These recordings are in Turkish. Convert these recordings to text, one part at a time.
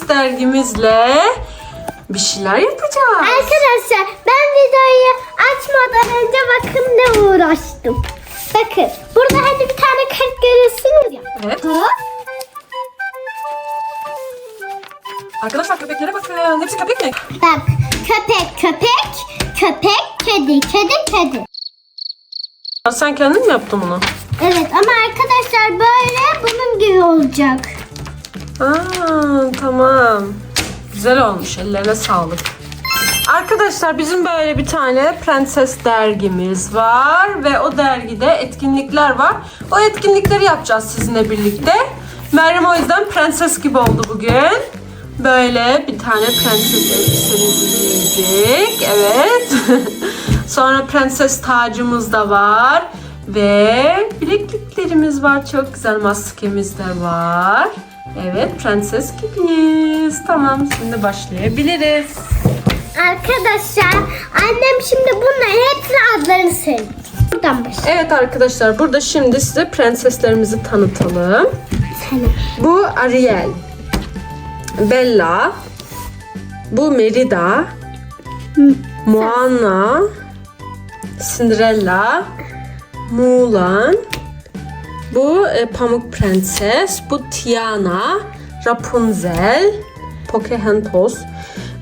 Prenses dergimizle bir şeyler yapacağız. Arkadaşlar ben videoyu açmadan önce bakın ne uğraştım. Bakın burada hani bir tane kart görüyorsunuz ya. Evet. Bu Arkadaşlar köpeklere bakın. Hepsi köpek mi? bak köpek köpek köpek kedi kedi kedi. Sen kendin mi yaptın bunu? Evet ama arkadaşlar böyle bunun gibi olacak. Aa, tamam. Güzel olmuş. Ellerine sağlık. Arkadaşlar bizim böyle bir tane prenses dergimiz var ve o dergide etkinlikler var. O etkinlikleri yapacağız sizinle birlikte. Meryem o yüzden prenses gibi oldu bugün. Böyle bir tane prenses elbisemizi giydik. Evet. Sonra prenses tacımız da var. Ve bilekliklerimiz var. Çok güzel maskemiz de var. Evet prenses gibiyiz. Tamam şimdi başlayabiliriz. Arkadaşlar annem şimdi bunların hepsini adlarını söyleyecek. Buradan başlayalım. Evet arkadaşlar burada şimdi size prenseslerimizi tanıtalım. Bu Ariel. Bella. Bu Merida. Moana. Cinderella. Mulan. Bu e, Pamuk Prenses. Bu Tiana. Rapunzel. Pocahontas.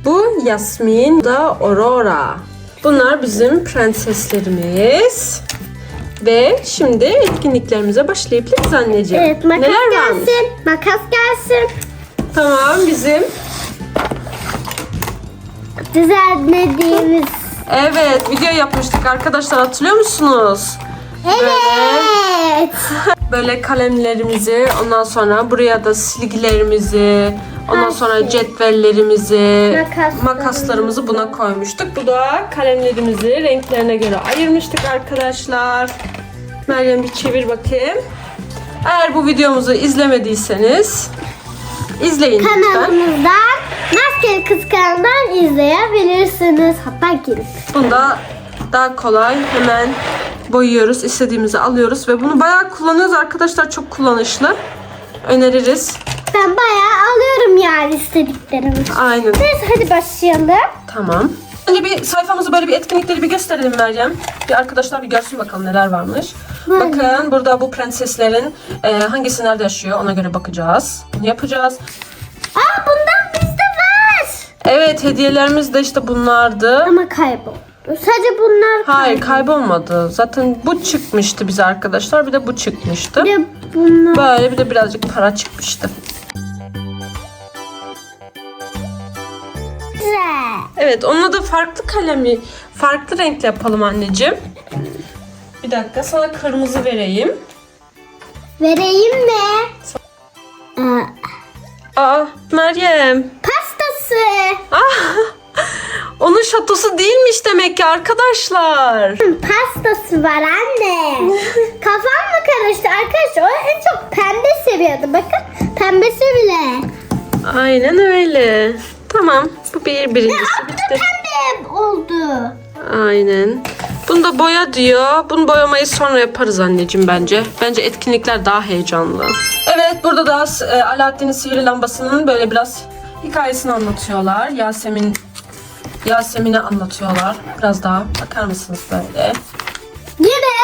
Bu Yasmin. Bu da Aurora. Bunlar bizim prenseslerimiz. Ve şimdi etkinliklerimize başlayabiliriz anneciğim. Evet makas Neler varmış? gelsin. Makas gelsin. Tamam bizim. Düzenlediğimiz. Evet video yapmıştık arkadaşlar hatırlıyor musunuz? Evet. Böyle kalemlerimizi ondan sonra buraya da silgilerimizi ondan sonra şey. cetvellerimizi Makaslarımızı. makaslarımızı buna koymuştuk. Bu da kalemlerimizi renklerine göre ayırmıştık arkadaşlar. Meryem bir çevir bakayım. Eğer bu videomuzu izlemediyseniz izleyin lütfen. Kanalımızdan Maskeli Kız kanalından izleyebilirsiniz. Hatta girip. Bunda daha kolay hemen boyuyoruz. istediğimizi alıyoruz ve bunu bayağı kullanıyoruz arkadaşlar. Çok kullanışlı. Öneririz. Ben bayağı alıyorum yani istediklerimi. Aynen. Neyse hadi başlayalım. Tamam. Önce bir sayfamızı böyle bir etkinlikleri bir gösterelim Meryem. Bir arkadaşlar bir görsün bakalım neler varmış. Böyle. Bakın burada bu prenseslerin e, hangisi nerede yaşıyor ona göre bakacağız. Bunu yapacağız. Aa bundan bizde var. Evet hediyelerimiz de işte bunlardı. Ama kaybol. Sadece bunlar Hayır kaybolmadı. Zaten bu çıkmıştı bize arkadaşlar. Bir de bu çıkmıştı. Bir de bunlar. Böyle bir de birazcık para çıkmıştı. Güzel. Evet onunla da farklı kalemi, farklı renkle yapalım anneciğim. Bir dakika sana kırmızı vereyim. Vereyim mi? Aa, Aa Meryem. pastası. Ah, onun şatosu değilmiş demek ki arkadaşlar. Pastası var anne. Kafam mı karıştı arkadaşlar? O en çok pembe seviyordu. Bakın pembesi bile. Aynen öyle. Tamam bu bir birincisi Bu da bitti. pembe oldu. Aynen. Bunda boya diyor. Bunu boyamayı sonra yaparız anneciğim bence. Bence etkinlikler daha heyecanlı. Evet burada da e, Alaaddin'in sihirli lambasının böyle biraz hikayesini anlatıyorlar. Yasemin Yasemin'i anlatıyorlar. Biraz daha bakar mısınız böyle? Yine.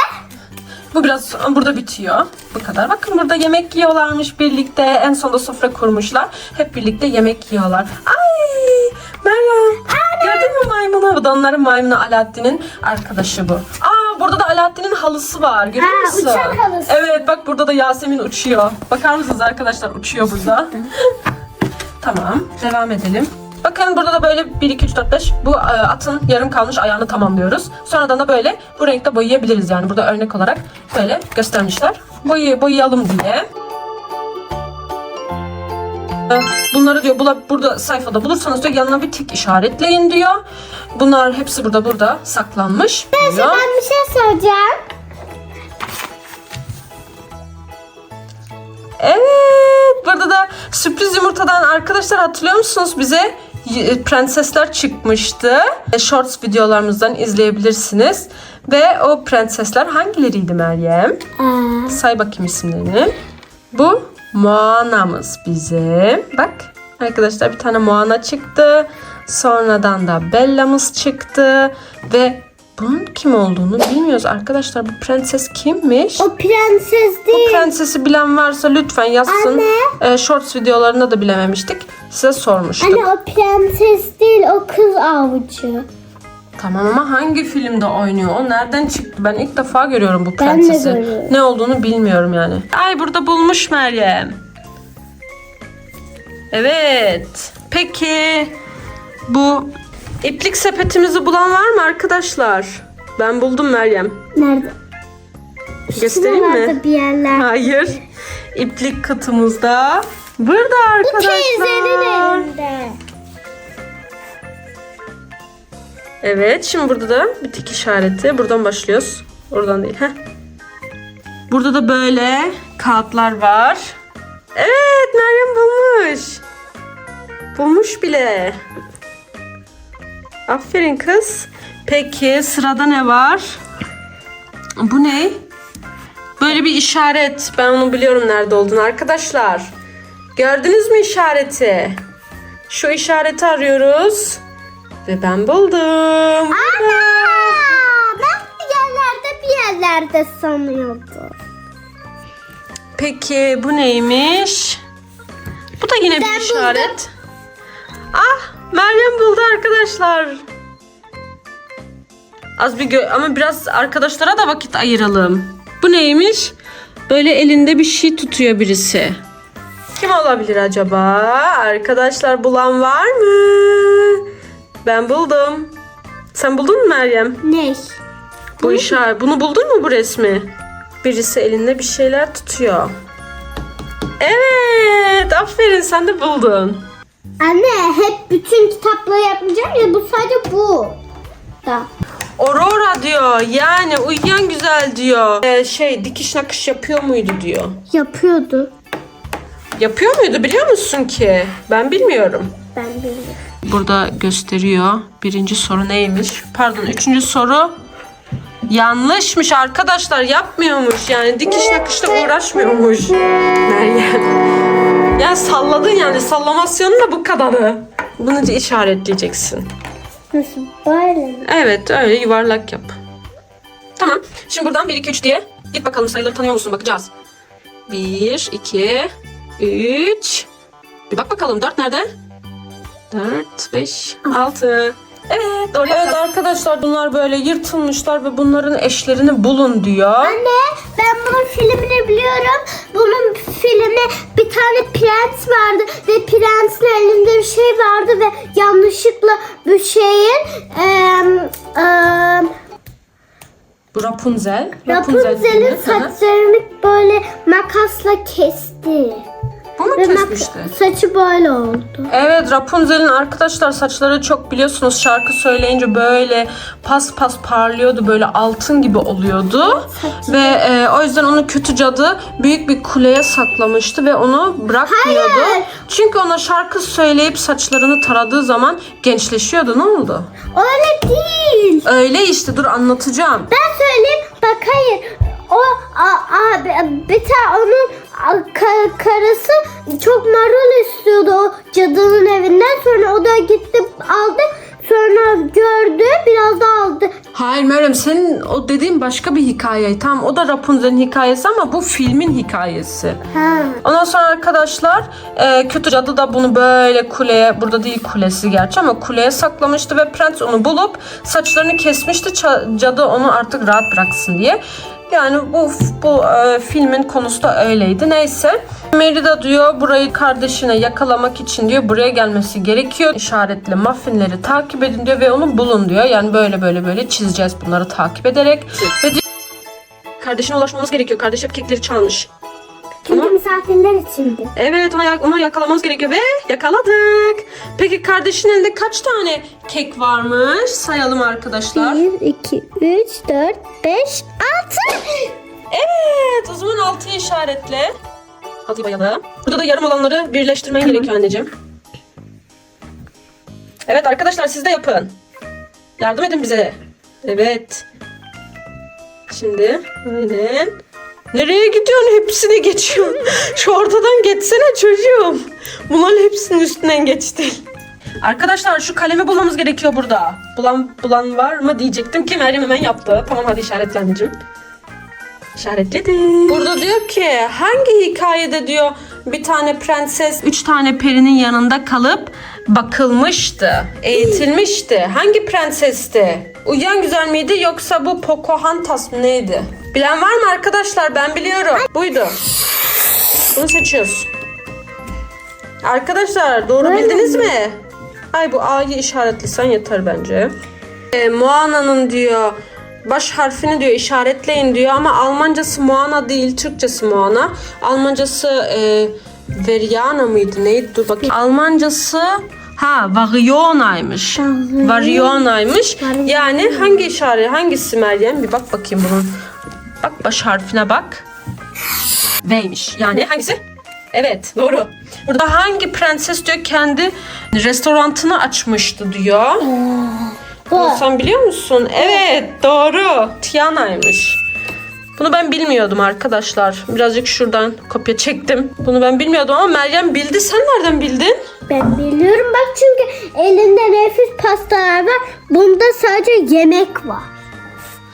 Bu biraz burada bitiyor. Bu kadar. Bakın burada yemek yiyorlarmış birlikte. En sonunda sofra kurmuşlar. Hep birlikte yemek yiyorlar. Ay! Meryem. Gördün mü maymunu? Bu da onların maymunu Alaaddin'in arkadaşı bu. Aa burada da Alaaddin'in halısı var. Görüyor Ha, musun? uçan halısı. Evet bak burada da Yasemin uçuyor. Bakar mısınız arkadaşlar uçuyor burada. tamam. Devam edelim. Bakın burada da böyle 1, 2, 3, 4, 5 bu e, atın yarım kalmış ayağını tamamlıyoruz. Sonradan da böyle bu renkte boyayabiliriz yani. Burada örnek olarak böyle göstermişler. Boyu, boyayalım diye. E, Bunları diyor bula- burada sayfada bulursanız diyor yanına bir tik işaretleyin diyor. Bunlar hepsi burada burada saklanmış. diyor. Ben bir şey soracağım. Evet. Burada da sürpriz yumurtadan arkadaşlar hatırlıyor musunuz bize prensesler çıkmıştı. E, Shorts videolarımızdan izleyebilirsiniz. Ve o prensesler hangileriydi Meryem? Aa, Say bakayım isimlerini. Bu Moana'mız bizim. Bak Arkadaşlar bir tane Moana çıktı. Sonradan da Bella'mız çıktı. Ve bunun kim olduğunu bilmiyoruz arkadaşlar. Bu prenses kimmiş? O prenses Bu değil. prensesi bilen varsa lütfen yazsın. Anne. Ee, shorts videolarında da bilememiştik. Size sormuştuk. Anne o prenses değil o kız avcı. Tamam ama hangi filmde oynuyor? O nereden çıktı? Ben ilk defa görüyorum bu Ben prensesi. görüyorum. Ne olduğunu bilmiyorum yani. Ay burada bulmuş Meryem. Evet. Peki bu iplik sepetimizi bulan var mı arkadaşlar? Ben buldum Meryem. Nerede? Göstereyim mi? Bir yerler. Hayır. İplik kutumuzda. Burada arkadaşlar. Teyzenin elinde. Evet şimdi burada da bir tik işareti. Buradan başlıyoruz. Oradan değil. Heh. Burada da böyle kağıtlar var. Evet Meryem bulmuş. Bulmuş bile. Aferin kız. Peki sırada ne var? Bu ne? Böyle bir işaret. Ben onu biliyorum nerede olduğunu arkadaşlar. Gördünüz mü işareti? Şu işareti arıyoruz. Ve ben buldum. Ana! Ben bir yerlerde bir yerlerde sanıyordum. Peki bu neymiş? Bu da yine Ben bir işaret. Ah Meryem buldu arkadaşlar. Az bir gö- ama biraz arkadaşlara da vakit ayıralım. Bu neymiş? Böyle elinde bir şey tutuyor birisi. Kim olabilir acaba? Arkadaşlar bulan var mı? Ben buldum. Sen buldun mu Meryem? Ne? Bu işaret. Bunu buldun mu bu resmi? Birisi elinde bir şeyler tutuyor. Evet, aferin sen de buldun. Anne hep bütün kitapları yapmayacağım ya bu sadece bu. Da. Aurora diyor. Yani uyuyan güzel diyor. Ee, şey dikiş nakış yapıyor muydu diyor. Yapıyordu. Yapıyor muydu biliyor musun ki? Ben bilmiyorum. Ben bilmiyorum. Burada gösteriyor. Birinci soru neymiş? Pardon üçüncü soru yanlışmış arkadaşlar yapmıyormuş. Yani dikiş nakışla uğraşmıyormuş. Meryem. Ya salladın yani sallamasyonun da bu kadarı. Bunu işaretleyeceksin. Nasıl böyle mi? Evet öyle yuvarlak yap. Tamam. Şimdi buradan 1 2 3 diye git bakalım sayıları tanıyor musun bakacağız. 1 2 3 Bir bak bakalım 4 nerede? 4 5 6 Evet doğru Evet arkadaşlar bunlar böyle yırtılmışlar ve bunların eşlerini bulun diyor. Anne ben bunun filmini biliyorum. Bunun filmi bir tane prens vardı ve prensin elinde bir şey vardı ve yanlışlıkla bir şeyin eee eee Bu Rapunzel. Rapunzel'in filmi. Hı hı. saçlarını böyle makasla kesti. Bu mu Ve mak- kesmişti? saçı böyle oldu. Evet Rapunzel'in arkadaşlar saçları çok biliyorsunuz şarkı söyleyince böyle pas pas parlıyordu böyle altın gibi oluyordu. Ve e, o yüzden onu kötü cadı büyük bir kuleye saklamıştı ve onu bırakmıyordu. Hayır. Çünkü ona şarkı söyleyip saçlarını taradığı zaman gençleşiyordu. Ne oldu? Öyle değil. Öyle işte dur anlatacağım. Ben söyleyeyim bak hayır. O a, a, bir tane onun karısı çok marul istiyordu o cadının evinden. Sonra o da gitti aldı. Sonra gördü biraz da aldı. Hayır Meryem senin o dediğin başka bir hikaye. Tamam o da Rapunzel'in hikayesi ama bu filmin hikayesi. Ha. Ondan sonra arkadaşlar e, kötü cadı da bunu böyle kuleye burada değil kulesi gerçi ama kuleye saklamıştı ve prens onu bulup saçlarını kesmişti cadı onu artık rahat bıraksın diye. Yani bu bu e, filmin konusu da öyleydi. Neyse. Merida diyor burayı kardeşine yakalamak için diyor buraya gelmesi gerekiyor. İşaretli muffinleri takip edin diyor ve onu bulun diyor. Yani böyle böyle böyle çizeceğiz bunları takip ederek. Ve diyor, kardeşine ulaşmamız gerekiyor. Kardeş hep kekleri çalmış. Çünkü misafirler içindi. Evet ona, onu yakalamamız gerekiyor ve yakaladık. Peki kardeşin elinde kaç tane kek varmış? Sayalım arkadaşlar. 1, 2, 3, 4, 5, 6. Evet o zaman 6'yı işaretle. 6'yı bayalım. Burada da yarım olanları birleştirmen gerekiyor anneciğim. Evet arkadaşlar siz de yapın. Yardım edin bize. Evet. Şimdi aynen. Nereye gidiyorsun? Hepsini geçiyorsun. Şu ortadan geçsene çocuğum. Bunların hepsinin üstünden geçti. Arkadaşlar şu kalemi bulmamız gerekiyor burada. Bulan bulan var mı diyecektim ki Meryem hemen yaptı. Tamam hadi işaretle anneciğim. İşaretledim. Burada diyor ki hangi hikayede diyor bir tane prenses üç tane perinin yanında kalıp bakılmıştı, eğitilmişti. Hangi prensesti? Uyuyan güzel miydi yoksa bu Pocahontas mı neydi? Bilen var mı arkadaşlar? Ben biliyorum. Buydu. Bunu seçiyoruz. Arkadaşlar doğru Böyle bildiniz mi? mi? Ay bu A'yı işaretlesen yeter bence. E, Moana'nın diyor baş harfini diyor işaretleyin diyor ama Almancası Moana değil Türkçesi Moana. Almancası e, Veriana mıydı neydi dur bakayım. Almancası ha Variona'ymış. Variona. Variona'ymış. Variona. Yani hangi işaret hangisi Meryem bir bak bakayım bunun. Bak baş harfine bak. V'ymiş. Yani hangisi? Evet doğru. Burada hangi prenses diyor kendi restorantını açmıştı diyor. Bunu Bu. sen biliyor musun? Evet doğru. Tiana'ymış. Bunu ben bilmiyordum arkadaşlar. Birazcık şuradan kopya çektim. Bunu ben bilmiyordum ama Meryem bildi. Sen nereden bildin? Ben biliyorum bak çünkü elinde nefis pastalar var. Bunda sadece yemek var.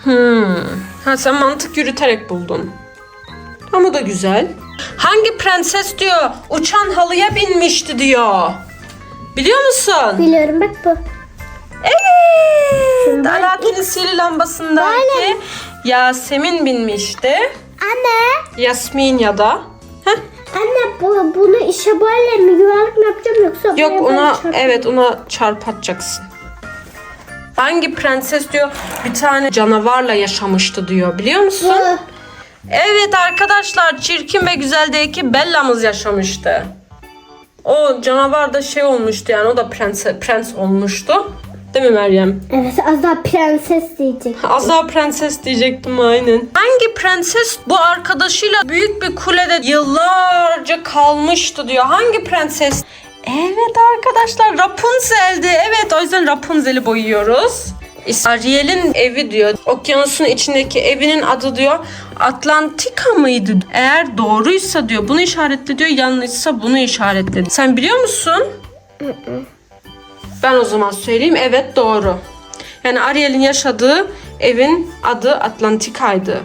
Hmm. Ha sen mantık yürüterek buldun. Ama da güzel. Hangi prenses diyor uçan halıya binmişti diyor. Biliyor musun? Biliyorum bak bu. Evet. Ben Alaaddin'in sihirli lambasındaki. Yasemin binmişti. Anne. Yasmin ya da. Heh. Anne bu, bunu işe böyle mi yuvarlak mı yapacağım yoksa Yok ona evet ona çarp atacaksın. Hangi prenses diyor bir tane canavarla yaşamıştı diyor biliyor musun? Bu. Evet arkadaşlar çirkin ve güzeldeki Bella'mız yaşamıştı. O canavar da şey olmuştu yani o da prens, prens olmuştu. Değil mi Meryem? Evet az daha prenses diyecek. Az daha prenses diyecektim aynen. Hangi prenses bu arkadaşıyla büyük bir kulede yıllarca kalmıştı diyor. Hangi prenses? Evet arkadaşlar Rapunzel'di. Evet o yüzden Rapunzel'i boyuyoruz. Ariel'in evi diyor. Okyanusun içindeki evinin adı diyor Atlantika mıydı? Eğer doğruysa diyor bunu işaretle diyor. Yanlışsa bunu işaretle. Sen biliyor musun? Ben o zaman söyleyeyim. Evet doğru. Yani Ariel'in yaşadığı evin adı Atlantika'ydı.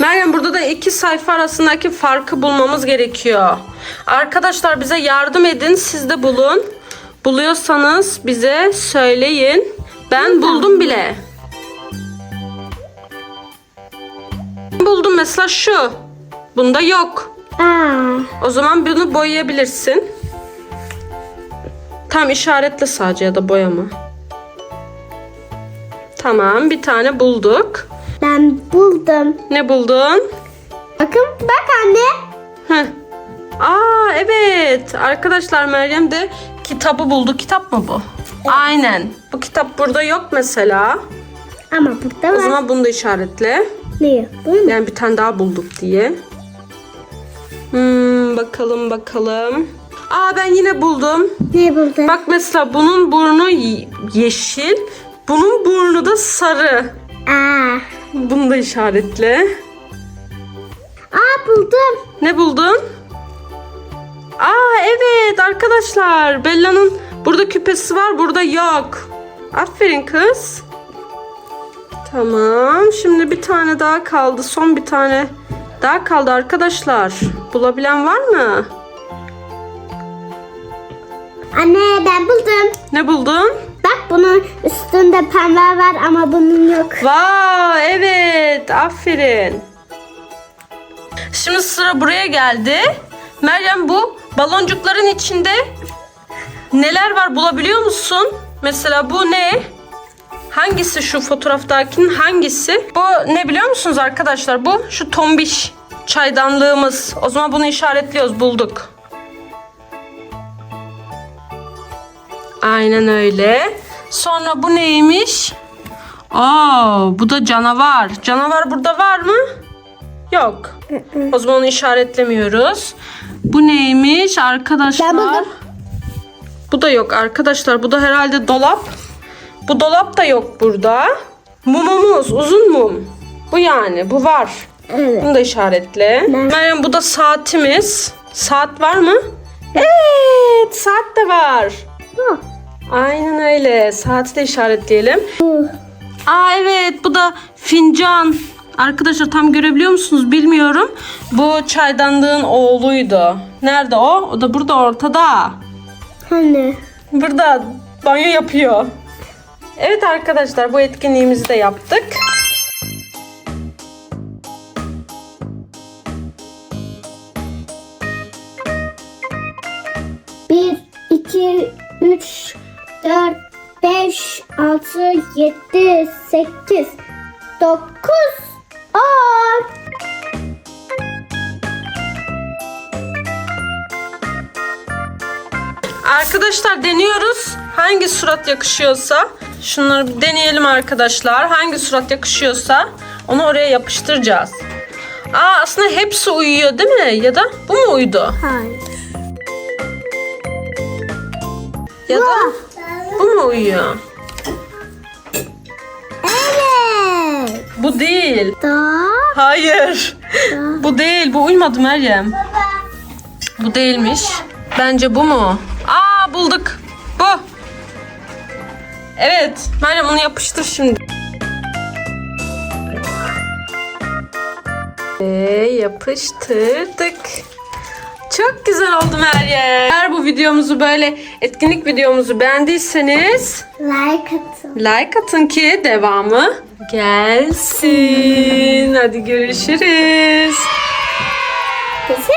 Meryem burada da iki sayfa arasındaki farkı bulmamız gerekiyor. Arkadaşlar bize yardım edin. Siz de bulun. Buluyorsanız bize söyleyin. Ben buldum bile. Buldum mesela şu. Bunda yok. Aa, O zaman bunu boyayabilirsin. Tam işaretle sadece ya da boyama. Tamam bir tane bulduk. ben buldum. Ne buldun? Bakın bak anne. Heh. Aa evet arkadaşlar Meryem de kitabı buldu. Kitap mı bu? Aynen. Bu kitap burada yok mesela. Ama burada O var. zaman bunu da işaretle. Ne? Mu? Yani bir tane daha bulduk diye. Hmm, bakalım bakalım. Aa ben yine buldum. Ne buldun? Bak mesela bunun burnu yeşil. Bunun burnu da sarı. Aa. Bunu da işaretle. Aa buldum. Ne buldun? Aa evet arkadaşlar. Bella'nın burada küpesi var burada yok. Aferin kız. Tamam. Şimdi bir tane daha kaldı. Son bir tane daha kaldı arkadaşlar. Bulabilen var mı? Anne ben buldum. Ne buldun? Bak bunun üstünde pembe var ama bunun yok. Vay evet aferin. Şimdi sıra buraya geldi. Meryem bu baloncukların içinde neler var bulabiliyor musun? Mesela bu ne? Hangisi şu fotoğraftakinin hangisi? Bu ne biliyor musunuz arkadaşlar? Bu şu tombiş çaydanlığımız. O zaman bunu işaretliyoruz bulduk. Aynen öyle. Sonra bu neymiş? Aa, bu da canavar. Canavar burada var mı? Yok. O zaman onu işaretlemiyoruz. Bu neymiş arkadaşlar? Bu da yok arkadaşlar. Bu da herhalde dolap. Bu dolap da yok burada. Mumumuz, uzun mum. Bu yani, bu var. Evet. Bunu da işaretle. Ne? Meryem bu da saatimiz. Saat var mı? Evet saat de var. Ha. Aynen öyle. Saati de işaretleyelim. Bu. Aa evet bu da fincan. Arkadaşlar tam görebiliyor musunuz bilmiyorum. Bu çaydanlığın oğluydu. Nerede o? O da burada ortada. Hani. Burada banyo yapıyor. Evet arkadaşlar bu etkinliğimizi de yaptık. Bir, iki, üç, dört, beş, altı, yedi, sekiz, dokuz, on. Arkadaşlar deniyoruz. Hangi surat yakışıyorsa şunları bir deneyelim arkadaşlar. Hangi surat yakışıyorsa onu oraya yapıştıracağız. Aa aslında hepsi uyuyor değil mi? Ya da bu mu uydu? Hayır. Ya da bu mu uyuyor? Evet. Bu değil. Daha. Hayır. Bu değil. Bu uymadı Meryem. Bu değilmiş. Bence bu mu? Aa bulduk. Bu. Evet. Meryem onu yapıştır şimdi. Ve yapıştırdık. Çok güzel oldu Meryem. Eğer bu videomuzu böyle etkinlik videomuzu beğendiyseniz Like atın. like atın ki devamı gelsin. Hadi görüşürüz. Kesin